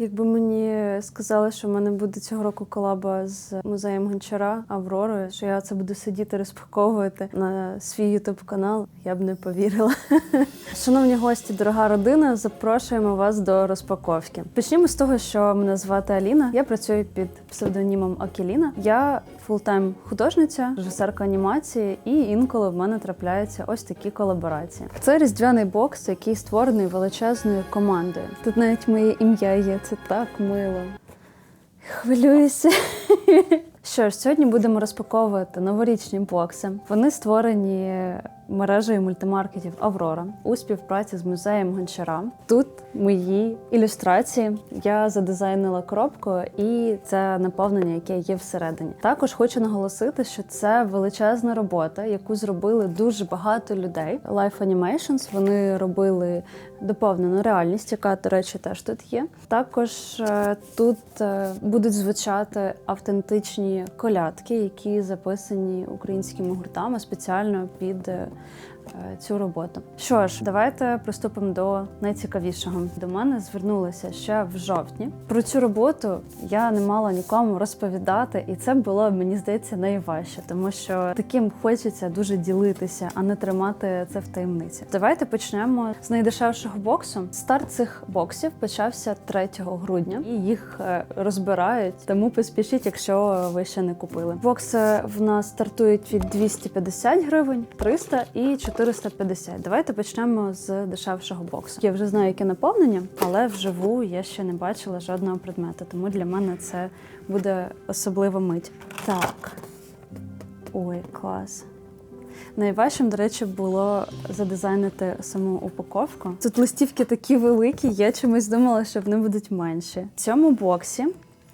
Якби мені сказали, що в мене буде цього року колаба з музеєм Гончара Авророю, що я це буду сидіти розпаковувати на свій ютуб канал, я б не повірила. Шановні гості, дорога родина, запрошуємо вас до розпаковки. Почнімо з того, що мене звати Аліна. Я працюю під псевдонімом Акеліна. Я фултайм художниця, режисерка анімації, і інколи в мене трапляються ось такі колаборації. Це різдвяний бокс, який створений величезною командою. Тут навіть моє ім'я є. Це так мило. Хвилююся. Що ж, сьогодні будемо розпаковувати новорічні бокси. Вони створені мережею мультимаркетів Аврора у співпраці з музеєм Гончара. Тут мої ілюстрації. Я задизайнила коробку і це наповнення, яке є всередині. Також хочу наголосити, що це величезна робота, яку зробили дуже багато людей. Life Animations вони робили доповнену реальність, яка, до речі, теж тут є. Також е, тут е, будуть звучати автентичні колядки, які записані українськими гуртами спеціально під е, цю роботу. Що ж, давайте приступимо до найцікавішого. До мене звернулися ще в жовтні. Про цю роботу я не мала нікому розповідати, і це було мені здається найважче, тому що таким хочеться дуже ділитися, а не тримати це в таємниці. Давайте почнемо з найдешевшого боксу. Старт цих боксів почався 3 грудня, і їх е, розбирають. Тому поспішіть, якщо ви ще не купили. Бокси в нас стартують від 250 гривень, 300 і 450. Давайте почнемо з дешевшого боксу. Я вже знаю, яке наповнення, але вживу я ще не бачила жодного предмету, тому для мене це буде особлива мить. Так. Ой, клас. Найважчим, до речі, було задизайнити саму упаковку. Тут листівки такі великі, я чомусь думала, що вони будуть менші. В цьому боксі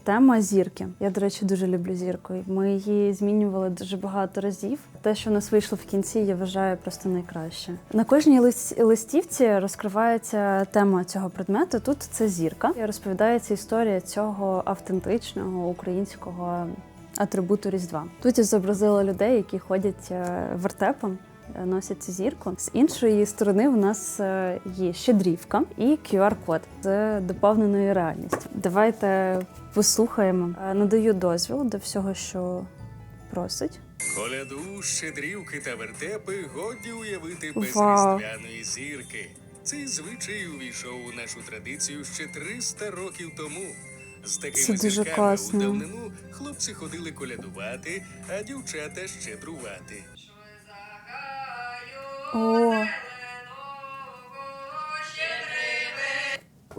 тема зірки. Я, до речі, дуже люблю зірку. Ми її змінювали дуже багато разів. Те, що в нас вийшло в кінці, я вважаю просто найкраще. На кожній лис- листівці розкривається тема цього предмету. Тут це зірка. І розповідається історія цього автентичного українського атрибуту Різдва. Тут я зобразила людей, які ходять е, вертепом. Носять цю зірку. З іншої сторони в нас е, є щедрівка і QR-код з доповненої реальністю. Давайте послухаємо. Е, Надаю дозвіл до всього, що просить. Коляду, щедрівки та вертепи годі уявити без Вау. різдвяної зірки. Цей звичай увійшов у нашу традицію ще 300 років тому. З такими Це дуже зірками класно. у давнину хлопці ходили колядувати, а дівчата щедрувати. О!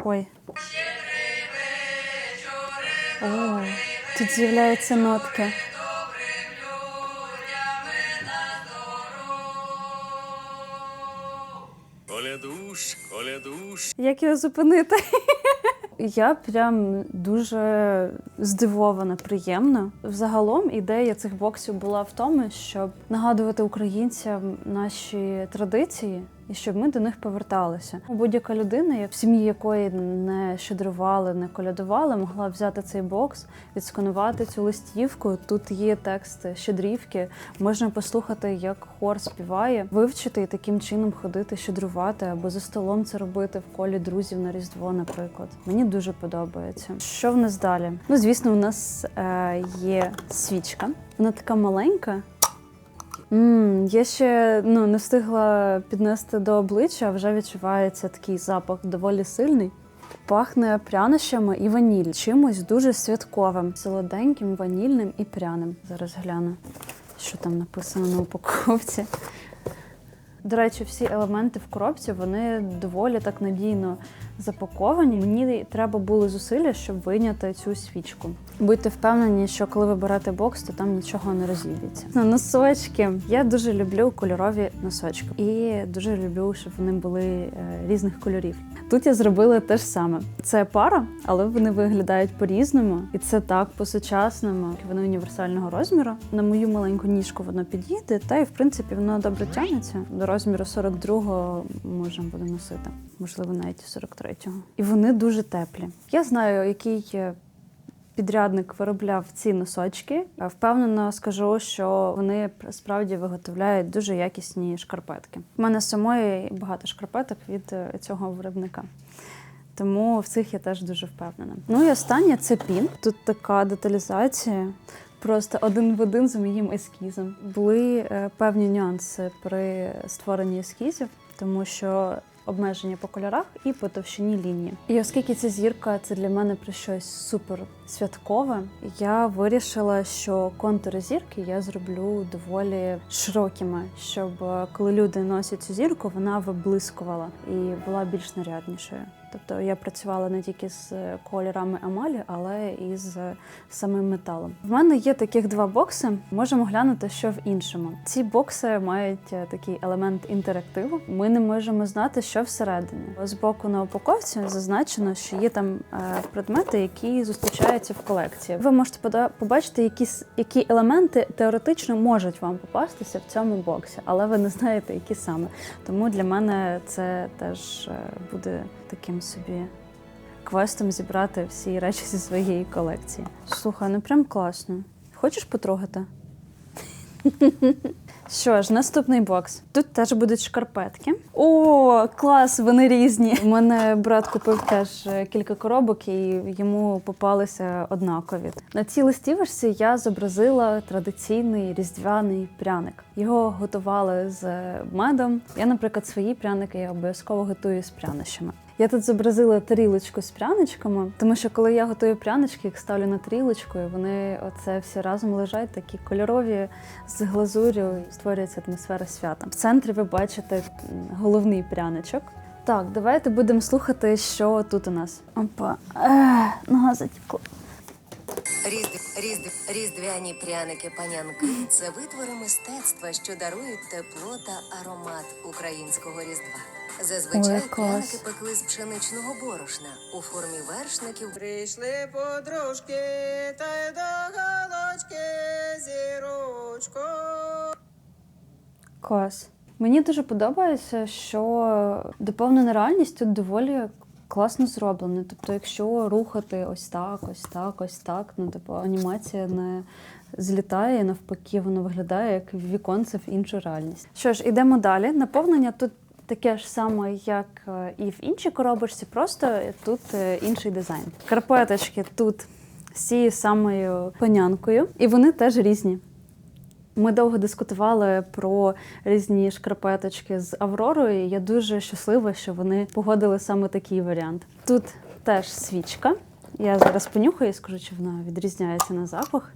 Ой. О, тут з'являються нотки. Колядуш, колядуш, Як його зупинити? Я прям дуже здивована, приємно. Взагалом ідея цих боксів була в тому, щоб нагадувати українцям наші традиції. І щоб ми до них поверталися. Будь-яка людина, в сім'ї якої не щедрували, не колядували, могла взяти цей бокс, відсканувати цю листівку. Тут є текст щедрівки. Можна послухати, як хор співає, вивчити і таким чином ходити, щедрувати або за столом це робити в колі друзів на Різдво, наприклад. Мені дуже подобається. Що в нас далі? Ну, звісно, у нас е, є свічка. Вона така маленька. Мм, я ще ну, не встигла піднести до обличчя, а вже відчувається такий запах доволі сильний. Пахне прянощами і ваніль, чимось дуже святковим, солоденьким, ванільним і пряним. Зараз гляну, що там написано на упаковці. До речі, всі елементи в коробці вони доволі так надійно запаковані. Мені треба були зусилля, щоб вийняти цю свічку. Будьте впевнені, що коли ви берете бокс, то там нічого не розійдеться. На Носочки. Я дуже люблю кольорові носочки і дуже люблю, щоб вони були е, різних кольорів. Тут я зробила те ж саме. Це пара, але вони виглядають по-різному, і це так по-сучасному. Вони універсального розміру. На мою маленьку ніжку воно підійде, та й в принципі воно добре тягнеться. До розміру 42-го можемо буде носити, можливо, навіть 43-го. І вони дуже теплі. Я знаю, який е, підрядник виробляв ці носочки. Е, Впевнено скажу, що вони справді виготовляють дуже якісні шкарпетки. У мене самої багато шкарпеток від е, цього виробника. Тому в цих я теж дуже впевнена. Ну і останнє це пін. Тут така деталізація. Просто один в один за моїм ескізом. Були е, певні нюанси при створенні ескізів, тому що обмеження по кольорах і по товщині лінії. І оскільки ця зірка це для мене про щось супер святкове, я вирішила, що контури зірки я зроблю доволі широкими, щоб е, коли люди носять цю зірку, вона виблискувала і була більш наряднішою. Тобто я працювала не тільки з е, кольорами емалі, але і з е, самим металом. В мене є таких два бокси. Можемо глянути, що в іншому. Ці бокси мають е, такий елемент інтерактиву. Ми не можемо знати, що всередині. Збоку на упаковці зазначено, що є там предмети, які зустрічаються в колекції. Ви можете побачити, якісь які елементи теоретично можуть вам попастися в цьому боксі, але ви не знаєте, які саме. Тому для мене це теж буде таким собі квестом зібрати всі речі зі своєї колекції. Слухай, ну прям класно. Хочеш потрогати? Що ж, наступний бокс. Тут теж будуть шкарпетки. О, клас, вони різні. У мене брат купив теж е, кілька коробок, і йому попалися однакові. На цій листівочці я зобразила традиційний різдвяний пряник. Його готували з медом. Я, наприклад, свої пряники я обов'язково готую з прянощами. Я тут зобразила тарілочку з пряничками, тому що коли я готую прянички, їх ставлю на тарілочку, і вони оце всі разом лежать, такі кольорові з глазурю, створюється атмосфера свята. В центрі ви бачите головний пряничок. Так, давайте будемо слухати, що тут у нас. Опа, Ех, нога затекла. Різдв... Різдв... Різдвяні пряники панянки це витвори мистецтва, що дарують тепло та аромат українського різдва. Зазвичай Ой, пряники пекли з пшеничного борошна у формі вершників Прийшли подружки та й до галочки зірочко. Клас. Мені дуже подобається, що доповнена реальність тут доволі класно зроблена. Тобто, якщо рухати ось так, ось так, ось так, ну типу анімація не злітає, навпаки, воно виглядає як віконце в іншу реальність. Що ж, ідемо далі. Наповнення тут. Таке ж саме, як е, і в іншій коробочці, просто тут е, інший дизайн. Карпеточки тут з цією самою панянкою, і вони теж різні. Ми довго дискутували про різні шкарпеточки з Авророю. Я дуже щаслива, що вони погодили саме такий варіант. Тут теж свічка. Я зараз понюхаю і скажу, чи вона відрізняється на запах.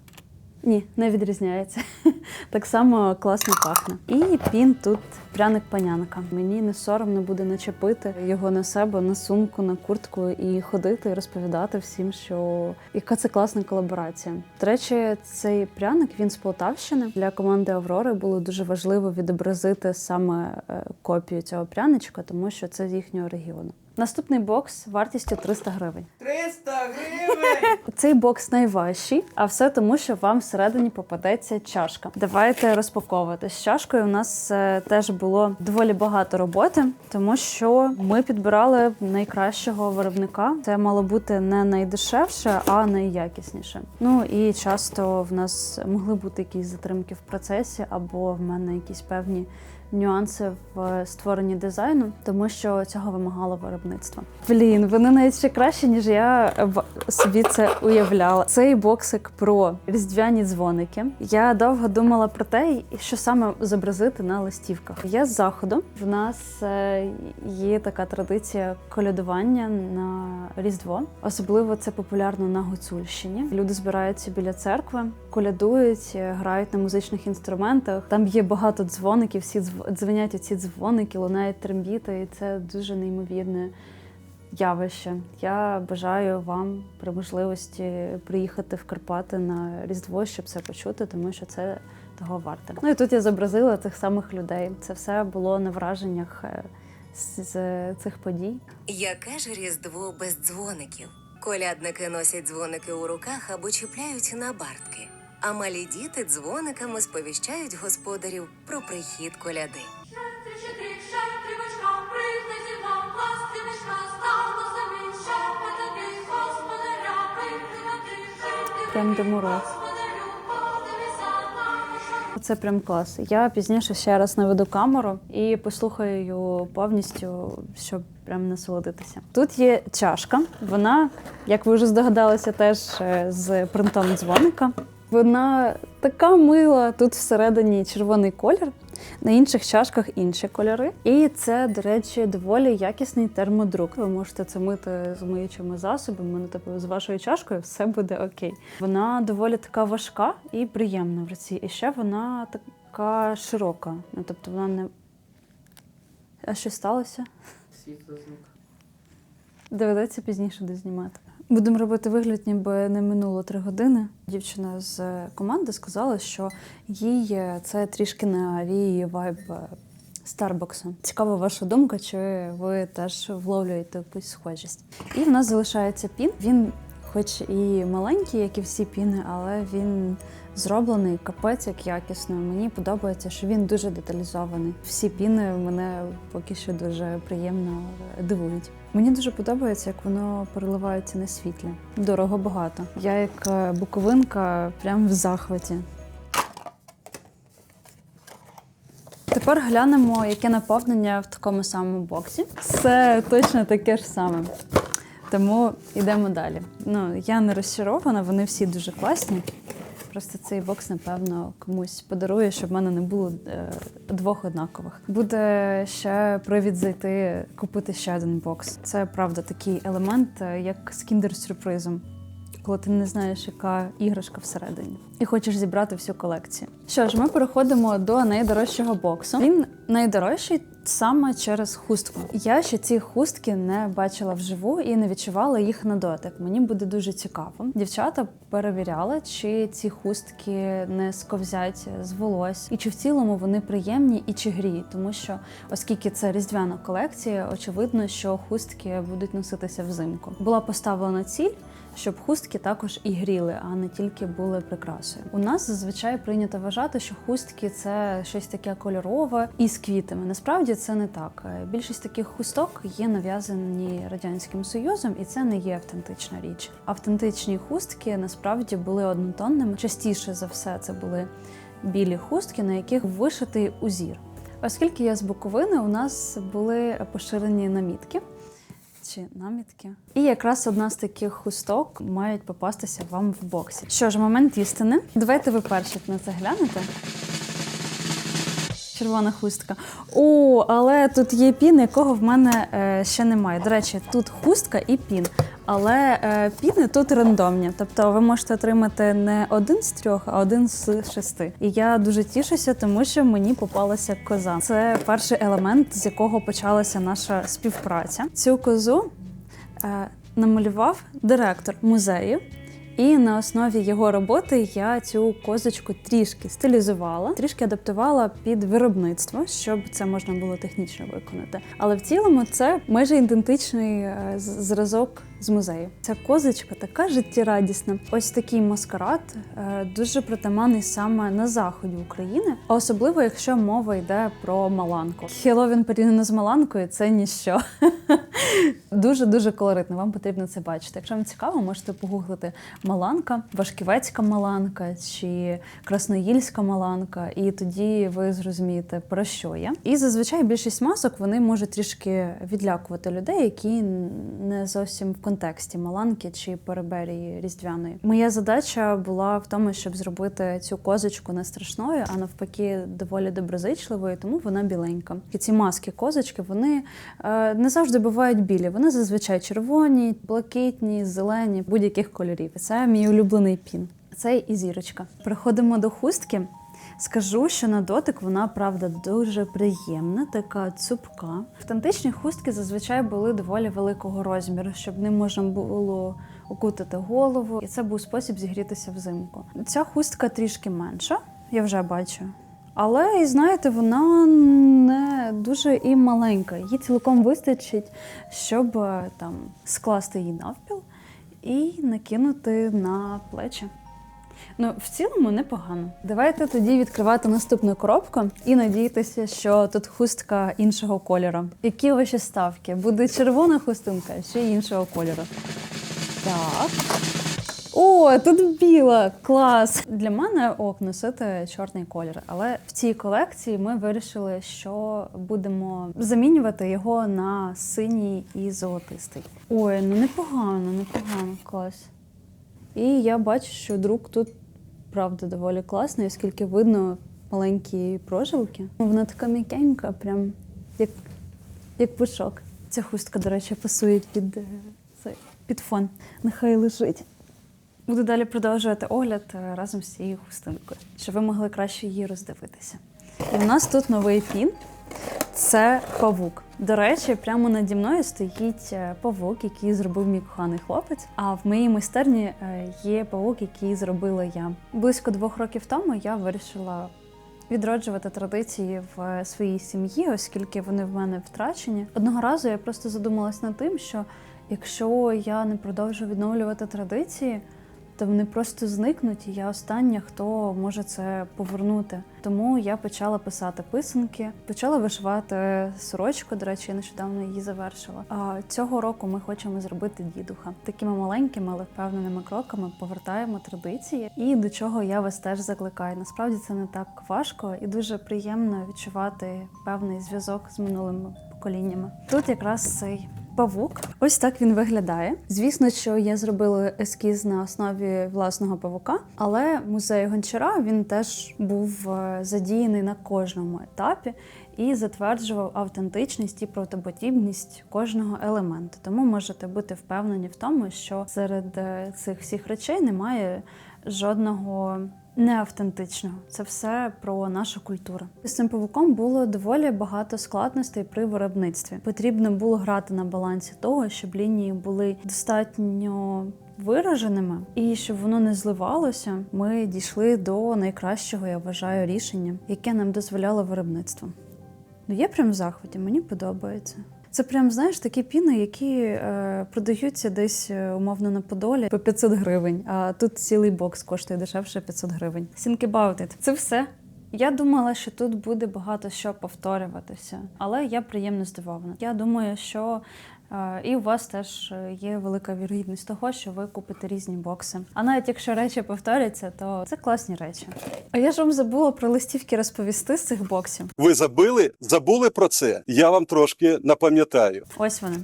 Ні, не відрізняється. Так само класно пахне. І пін тут пряник-панянка. Мені не соромно буде начепити його на себе, на сумку, на куртку і ходити і розповідати всім, що яка це класна колаборація. До речі, цей пряник він з Полтавщини. Для команди Аврори було дуже важливо відобразити саме е, копію цього пряничка, тому що це з їхнього регіону. Наступний бокс вартістю 300 гривень. 300 гривень! Цей бокс найважчий, а все тому, що вам всередині попадеться чашка. Давайте розпаковувати. З чашкою у нас е, теж було доволі багато роботи, тому що ми підбирали найкращого виробника. Це мало бути не найдешевше, а найякісніше. Ну і часто в нас могли бути якісь затримки в процесі, або в мене якісь певні нюанси в створенні дизайну, тому що цього вимагало виробництво. Блін, вони навіть ще краще, ніж я собі це уявляла. Цей боксик про різдвяні дзвоники. Я довго думала про те, що саме зобразити на листівках. Я з заходу. В нас е, є така традиція колядування на Різдво. Особливо це популярно на Гуцульщині. Люди збираються біля церкви, колядують, грають на музичних інструментах. Там є багато дзвоників, всі дзв- дзвенять оці дзвоники, лунають трембіти, і це дуже неймовірне явище. Я бажаю вам при можливості приїхати в Карпати на Різдво, щоб це почути, тому що це того варте. Ну і тут я зобразила тих самих людей. Це все було на враженнях е, з цих подій. Яке ж різдво без дзвоників? Колядники носять дзвоники у руках або чіпляють на бартки. А малі діти дзвониками сповіщають господарів про прихід коляди. Прям до мороз. Це прям клас. Я пізніше ще раз наведу камеру і послухаю її повністю, щоб прям насолодитися. Тут є чашка. Вона, як ви вже здогадалися, теж е, з принтом дзвоника. Вона така мила. Тут всередині червоний колір, на інших чашках інші кольори. І це, до речі, доволі якісний термодрук. Ви можете це мити з миючими засобами. Ну, типу, з вашою чашкою все буде окей. Вона доволі така важка і приємна в руці. І ще вона така широка. Ну, тобто вона не. А що сталося? Світло звук. Доведеться пізніше дознімати. Будемо робити вигляд, ніби не минуло три години. Дівчина з команди сказала, що їй це трішки навіює вайб Старбоксу. Цікава ваша думка, чи ви теж вловлюєте якусь схожість. І в нас залишається пін. Він, хоч і маленький, як і всі піни, але він зроблений капець як якісно. Мені подобається, що він дуже деталізований. Всі піни мене поки що дуже приємно дивують. Мені дуже подобається, як воно переливається на світлі. Дорого багато. Я як е, буковинка прям в захваті. Тепер глянемо, яке наповнення в такому самому боксі. Все точно таке ж саме. Тому йдемо далі. Ну, я не розчарована, вони всі дуже класні. Просто цей бокс, напевно, комусь подарує, щоб в мене не було е, двох однакових. Буде ще привід зайти купити ще один бокс. Це правда такий елемент, е, як з кіндер-сюрпризом коли ти не знаєш, яка іграшка всередині, і хочеш зібрати всю колекцію. Що ж, ми переходимо до найдорожчого боксу. Він найдорожчий саме через хустку. Я ще ці хустки не бачила вживу і не відчувала їх на дотик. Мені буде дуже цікаво. Дівчата перевіряли, чи ці хустки не сковзять з волос, і чи в цілому вони приємні і чи гріють, тому що, оскільки це різдвяна колекція, очевидно, що хустки будуть носитися взимку. Була поставлена ціль щоб хустки також і гріли, а не тільки були прикрасою. У нас зазвичай прийнято вважати, що хустки це щось таке кольорове і з квітами. Насправді це не так. Більшість таких хусток є нав'язані радянським союзом, і це не є автентична річ. Автентичні хустки насправді були однотонними. Частіше за все це були білі хустки, на яких вишитий узір. Оскільки я з Буковини, у нас були поширені намітки чи намітки. І якраз одна з таких хусток мають попастися вам в боксі. Що ж, момент істини. Давайте ви перші на це глянете. Червона хустка. О, але тут є пін, якого в мене е, ще немає. До речі, тут хустка і пін. Але е, піни тут рандомні. Тобто ви можете отримати не один з трьох, а один з шести. І я дуже тішуся, тому що мені попалася коза. Це перший елемент, з якого почалася наша співпраця. Цю козу е, намалював директор музею. І на основі його роботи я цю козочку трішки стилізувала, трішки адаптувала під виробництво, щоб це можна було технічно виконати. Але в цілому це майже ідентичний е, зразок з музею. Ця козочка така життєрадісна. Ось такий маскарад е, дуже притаманний саме на заході України, особливо якщо мова йде про маланку. Хеловін порівняно з маланкою це ніщо. Дуже дуже колоритно. Вам потрібно це бачити. Якщо вам цікаво, можете погуглити маланка, Вашківецька маланка чи Красноїльська маланка, і тоді ви зрозумієте про що я. І зазвичай більшість масок вони можуть трішки відлякувати людей, які не зовсім в контексті маланки чи переберії різдвяної. Моя задача була в тому, щоб зробити цю козочку не страшною, а навпаки, доволі доброзичливою, тому вона біленька. І ці маски козочки вони е, не завжди бувають білі. Вони зазвичай червоні, блакитні, зелені, будь-яких кольорів. Це мій улюблений пін. Це і зірочка. Переходимо до хустки. Скажу, що на дотик вона правда дуже приємна, така цупка. Автентичні хустки зазвичай були доволі великого розміру, щоб ним можна було укутати голову, і це був спосіб зігрітися взимку. Ця хустка трішки менша, я вже бачу. Але і знаєте, вона не дуже і маленька. Їй цілком вистачить, щоб е, там скласти її навпіл і накинути на плечі. Ну, в цілому непогано. Давайте тоді відкривати наступну коробку і надіятися, що тут хустка іншого кольору. Які ваші ставки? Буде червона хустинка чи іншого кольору? Так. О, тут біла! Клас! Для мене ок носити чорний колір, але в цій колекції ми вирішили, що будемо замінювати його на синій і золотистий. Ой, ну непогано, непогано, клас. І я бачу, що друк тут правда доволі класний, оскільки видно маленькі прожилки. Вона така м'якенька, прям як, як пушок. Ця хустка, до речі, пасує під, е, під фон. Нехай лежить. Буду далі продовжувати огляд е, разом з цією хустинкою, щоб ви могли краще її роздивитися. І у нас тут новий пін. Це павук. До речі, прямо наді мною стоїть е, павук, який зробив мій коханий хлопець. А в моїй майстерні е, є павук, який зробила я. Близько двох років тому я вирішила відроджувати традиції в своїй сім'ї, оскільки вони в мене втрачені. Одного разу я просто задумалась над тим, що якщо я не продовжу відновлювати традиції, то вони просто зникнуть, і я остання, хто може це повернути. Тому я почала писати писанки, почала вишивати сорочку. До речі, я нещодавно її завершила. А цього року ми хочемо зробити дідуха. Такими маленькими, але впевненими кроками повертаємо традиції. І до чого я вас теж закликаю. Насправді це не так важко і дуже приємно відчувати певний зв'язок з минулими поколіннями. Тут якраз цей Павук, ось так він виглядає. Звісно, що я зробила ескіз на основі власного павука, але музей гончара він теж був е, задіяний на кожному етапі і затверджував автентичність і протиподібність кожного елементу. Тому можете бути впевнені в тому, що серед е, цих всіх речей немає жодного неавтентичного. Це все про нашу культуру. З цим павуком було доволі багато складностей при виробництві. Потрібно було грати на балансі того, щоб лінії були достатньо вираженими, і щоб воно не зливалося, ми дійшли до найкращого, я вважаю, рішення, яке нам дозволяло виробництво. Ну, я прям в захваті, мені подобається. Це прям, знаєш, такі піни, які е, продаються десь е, умовно на Подолі по 500 гривень, а тут цілий бокс коштує дешевше 500 гривень. About it. Це все. Я думала, що тут буде багато що повторюватися, але я приємно здивована. Я думаю, що і у вас теж е, є велика вірогідність того, що ви купите різні бокси. А навіть якщо речі повторяться, то це класні речі. А я ж вам забула про листівки розповісти з цих боксів. Ви забили, забули про це? Я вам трошки напам'ятаю. Ось вони.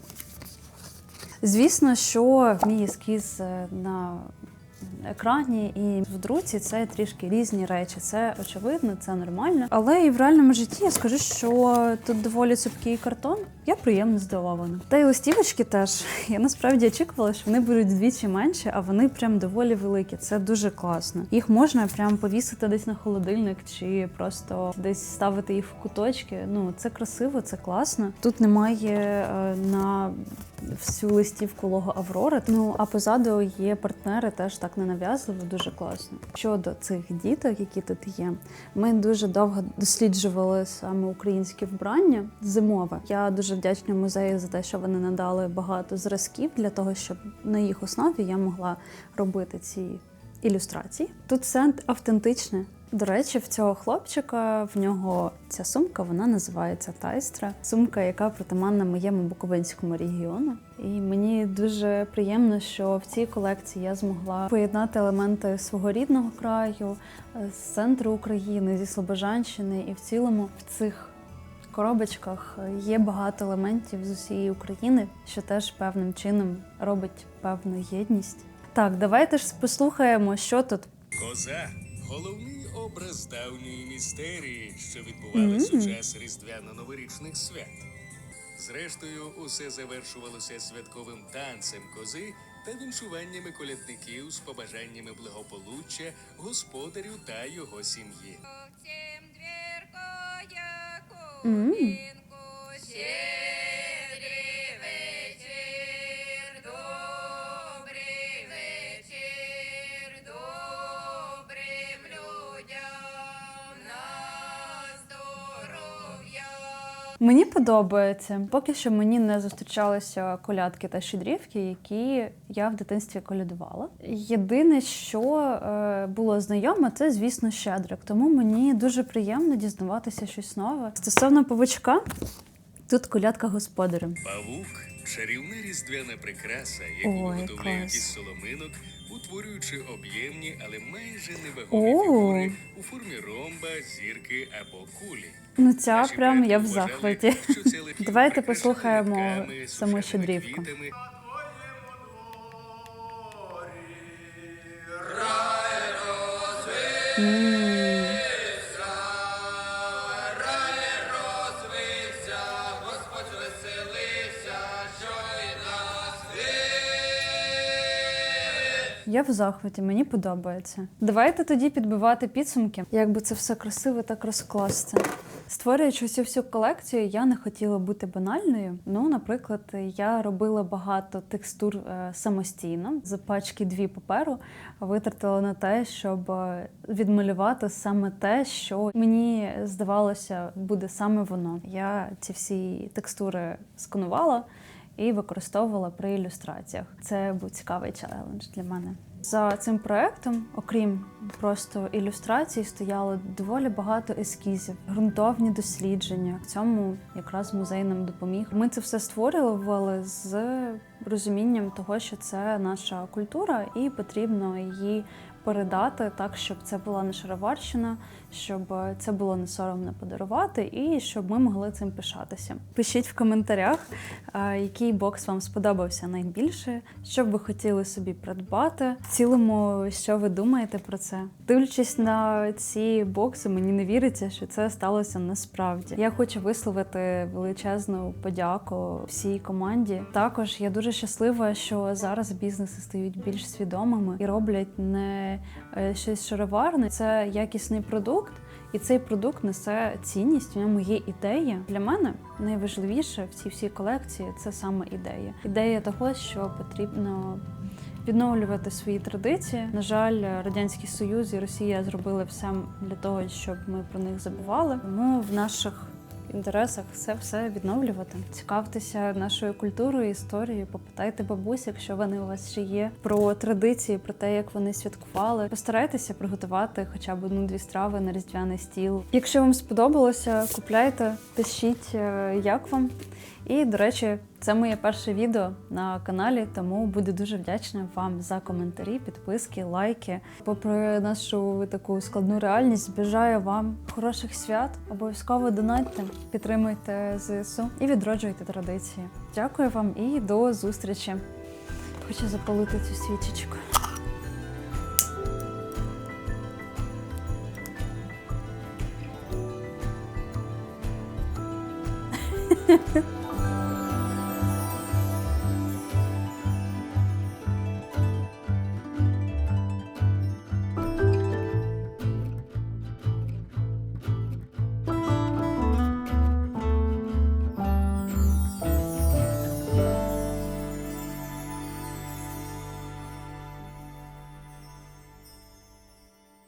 Звісно, що мій ескіз е, на екрані і в друці це трішки різні речі. Це очевидно, це нормально. Але і в реальному житті я скажу, що тут доволі цупкий картон. Я приємно здивована. Та й листівочки теж. Я насправді очікувала, що вони будуть вдвічі менші, а вони прям доволі великі. Це дуже класно. Їх можна прям повісити десь на холодильник чи просто десь ставити їх в куточки. Ну це красиво, це класно. Тут немає е, на всю листівку лого Аврори. Ну а позаду є партнери, теж так ненав'язливо, дуже класно. Щодо цих діток, які тут є, ми дуже довго досліджували саме українське вбрання зимове. Я дуже вдячна музею за те, що вони надали багато зразків для того, щоб на їх основі я могла робити ці ілюстрації. Тут все автентичне. До речі, в цього хлопчика в нього ця сумка вона називається Тайстра. Сумка, яка притаманна моєму буковинському регіону. І мені дуже приємно, що в цій колекції я змогла поєднати елементи свого рідного краю, е, з центру України, зі Слобожанщини, і в цілому в цих коробочках є багато елементів з усієї України, що теж певним чином робить певну єдність. Так, давайте ж послухаємо, що тут. Коза головний образ давньої містерії, що відбувалась у час різдвяно-новорічних свят. Зрештою, усе завершувалося святковим танцем кози та віншуваннями колядників з побажаннями благополуччя господарю та його сім'ї. Всем Мені подобається. Поки що мені не зустрічалися колядки та щедрівки, які я в дитинстві колядувала. Єдине, що е, було знайоме, це, звісно, щедрик. Тому мені дуже приємно дізнаватися щось нове. Стосовно павучка, тут колядка господарю. Павук Чарівна різдвяна прикраса, яку Ой, виготовляють клас. із соломинок, утворюючи об'ємні, але майже невагомі О. фігури у формі ромба, зірки або кулі. Ну ця Наші прям я в захваті. Давайте послухаємо саму щедрівку. Я в захваті, мені подобається. Давайте тоді підбивати підсумки, як би це все красиво так розкласти. Створюючи цю всю колекцію, я не хотіла бути банальною. Ну, наприклад, я робила багато текстур е, самостійно. За пачки дві паперу витратила на те, щоб е, відмалювати саме те, що мені здавалося буде саме воно. Я ці всі текстури сканувала і використовувала при ілюстраціях. Це був цікавий челендж для мене. За цим проектом, окрім просто ілюстрацій, стояло доволі багато ескізів, ґрунтовні дослідження. В цьому якраз музей нам допоміг. Ми це все створювали з розумінням того, що це наша культура, і потрібно її передати так, щоб це була не шароварщина, щоб це було не соромно подарувати, і щоб ми могли цим пишатися. Пишіть в коментарях, який бокс вам сподобався найбільше, що б ви хотіли собі придбати. В цілому, що ви думаєте про це? Дивлячись на ці бокси, мені не віриться, що це сталося насправді. Я хочу висловити величезну подяку всій команді. Також я дуже щаслива, що зараз бізнеси стають більш свідомими і роблять не е, щось шароварне, це якісний продукт. І цей продукт несе цінність, в ньому є ідея. Для мене найважливіше в цій всій колекції це саме ідея. Ідея того, що потрібно відновлювати свої традиції. На жаль, радянський союз і Росія зробили все для того, щоб ми про них забували. Тому в наших інтересах це все відновлювати. Цікавтеся нашою культурою, історією. Попитайте бабусь, якщо вони у вас ще є, про традиції, про те, як вони святкували. Постарайтеся приготувати хоча б одну-дві страви на різдвяний стіл. Якщо вам сподобалося, купляйте, пишіть, е, як вам. І, до речі, це моє перше відео на каналі, тому буду дуже вдячна вам за коментарі, підписки, лайки. Попри нашу таку складну реальність, бажаю вам хороших свят. Обов'язково донатьте, підтримуйте ЗСУ і відроджуйте традиції. Дякую вам і до зустрічі. Хочу запалити цю свічечку.